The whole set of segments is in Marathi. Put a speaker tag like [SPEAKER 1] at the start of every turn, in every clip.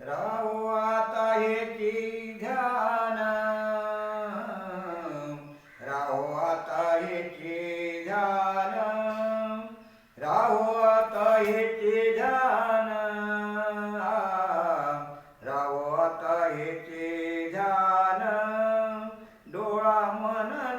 [SPEAKER 1] राहो आता हेची ध्यान. राहो आता हेची ध्यान. राहो आता हेची ध्यान. राहो आता ध्यान. डोळा मन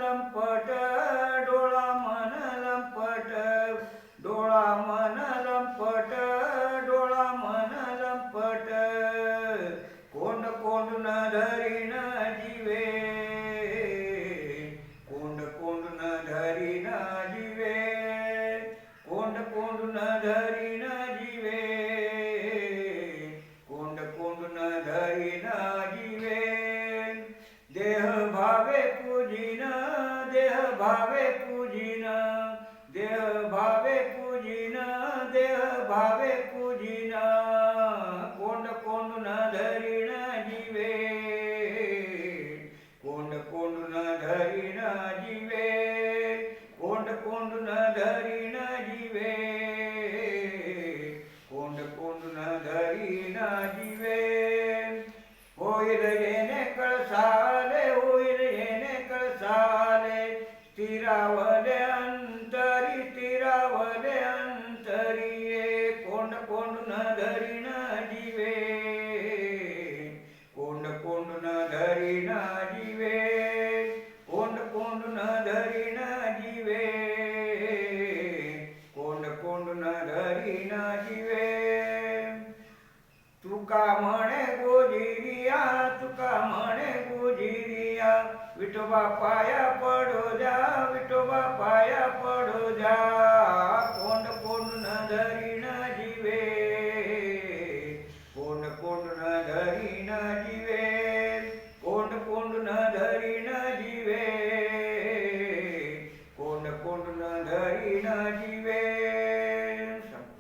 [SPEAKER 1] ભાવે પૂજીના દેહ ભાવે પૂજીના न धरीन जीवे होईल येणे कळसाले होईल येणे तुका म्हणे गोजिरिया तुका म्हणे गोजिरिया विठोबा पाया पडो द्या विठोबा पाया पडो द्या कोंड कोंड न धरीन जीवे कोंड कोंड न धरीन जीवे कोंड कोंड न धरीन जीवे कोंड कोंड न धरीन जीवे